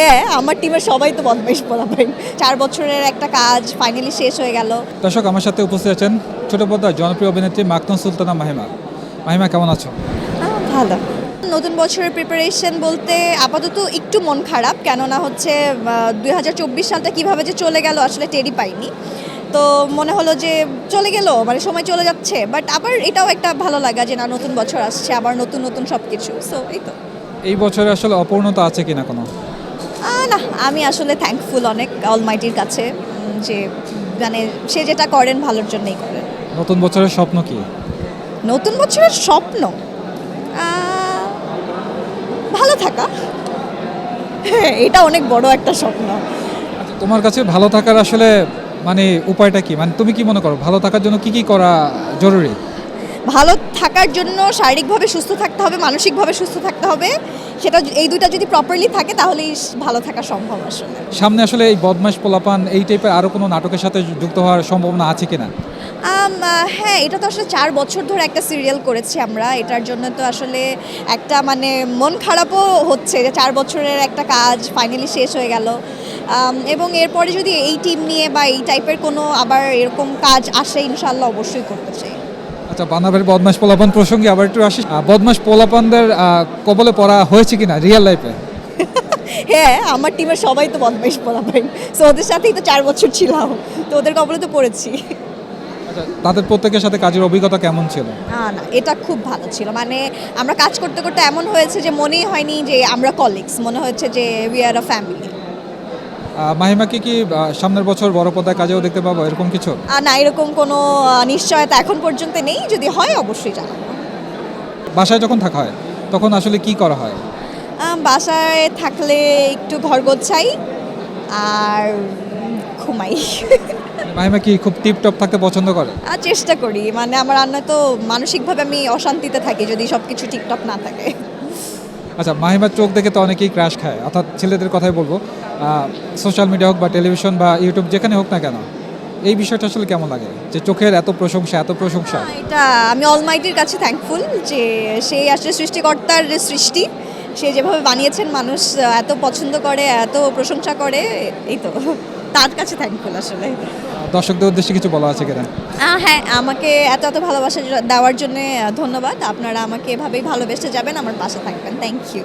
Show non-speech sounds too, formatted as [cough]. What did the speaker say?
হ্যাঁ আমার টিমের সবাই তো বদমাইশ বলাবেন চার বছরের একটা কাজ ফাইনালি শেষ হয়ে গেল। দর্শক আমার সাথে উপস্থিত আছেন ছোট পর্দার জনপ্রিয় অভিনেত্রী মাকতুম সুলতানা মাহিমা। মাহিমা কেমন আছো? ভালো। নতুন বছরের প্রিপারেশন বলতে আপাতত একটু মন খারাপ কেননা হচ্ছে দুই হাজার চব্বিশ সালটা কীভাবে যে চলে গেল আসলে টেরি পাইনি। তো মনে হলো যে চলে গেল মানে সময় চলে যাচ্ছে বাট আবার এটাও একটা ভালো লাগা যে না নতুন বছর আসছে আবার নতুন নতুন সব কিছু সো এই তো। এই বছরে আসলে অপূর্ণতা আছে কিনা কোনো? আমি আসলে থ্যাঙ্কফুল অনেক অলমাইটির কাছে যে মানে সে যেটা করেন ভালোর জন্যই করেন। নতুন বছরের স্বপ্ন কি? নতুন বছরের স্বপ্ন? ভালো থাকা। [laughs] এটা অনেক বড় একটা স্বপ্ন। আচ্ছা তোমার কাছে ভালো থাকার আসলে মানে উপায়টা কি? মানে তুমি কি মনে করো ভালো থাকার জন্য কি কি করা জরুরি? ভালো থাকার জন্য শারীরিকভাবে সুস্থ থাকতে হবে মানসিকভাবে সুস্থ থাকতে হবে। সেটা এই দুইটা যদি প্রপারলি থাকে তাহলেই ভালো থাকা সম্ভব আসলে। সামনে আসলে এই বদমাস পোলাপান এই টাইপের আরও কোনো নাটকের সাথে যুক্ত হওয়ার সম্ভাবনা আছে কিনা? হ্যাঁ এটা তো আসলে চার বছর ধরে একটা সিরিয়াল করেছি আমরা। এটার জন্য তো আসলে একটা মানে মন খারাপও হচ্ছে যে চার বছরের একটা কাজ ফাইনালি শেষ হয়ে গেল। এবং এরপরে যদি এই টিম নিয়ে বা এই টাইপের কোনো আবার এরকম কাজ আসে ইনশাল্লাহ অবশ্যই করতে চাই। আচ্ছা বানাবের বদমাস পোলাপান প্রসঙ্গে আবার একটু আসি বদমাস পোলাপানদের কবলে পড়া হয়েছে কিনা রিয়েল লাইফে [laughs] হ্যাঁ আমার টিমের সবাই তো বদমাইশ বলাবেন সো ওদের সাথেই তো চার বছর ছিলাম। তো ওদের কবলে তো পড়েছি। আচ্ছা তাদের প্রত্যেকের সাথে কাজের অভিজ্ঞতা কেমন ছিল? না না এটা খুব ভালো ছিল। মানে আমরা কাজ করতে করতে এমন হয়েছে যে মনেই হয়নি যে আমরা কলিগস মনে হচ্ছে যে উই আর আ ফ্যামিলি মাহিমাকে কি সামনের বছর বড় পর্দায় কাজেও দেখতে পাবো এরকম কিছু? আর না এরকম কোনো নিশ্চয়তা এখন পর্যন্ত নেই। যদি হয় অবশ্যই জানাব। বাসায় যখন থাকা হয় তখন আসলে কি করা হয়? বাসায় থাকলে একটু ঘর গোছাই আর ঘুমাই। মাহিমা কি খুব টিপটপ থাকতে পছন্দ করে? আর চেষ্টা করি। মানে আমার রান্না তো মানসিকভাবে আমি অশান্তিতে থাকি যদি সব কিছু ঠিকঠাক না থাকে। আচ্ছা মাহিমার চোখ দেখে তো অনেকেই ক্রাশ খায়। অর্থাৎ ছেলেদের কথাই বলব। সোশ্যাল মিডিয়া হোক বা টেলিভিশন বা ইউটিউব যেখানে হোক না কেন, এই বিষয়টা আসলে কেমন লাগে? যে চোখের এত প্রশংসা এত প্রশংসা। এটা আমি অলমাইটির কাছে থ্যাঙ্কফুল যে সেই আসলে সৃষ্টিকর্তার সৃষ্টি। সে যেভাবে বানিয়েছেন, মানুষ এত পছন্দ করে, এত প্রশংসা করে, এই তো। তার কাছে থ্যাঙ্কফুল আসলে। দর্শকদের উদ্দেশ্যে কিছু বলা আছে কিনা? হ্যাঁ আমাকে এত এত ভালোবাসা দেওয়ার জন্য ধন্যবাদ। আপনারা আমাকে এভাবেই ভালোবেসে যাবেন আমার পাশে থাকবেন। Thank you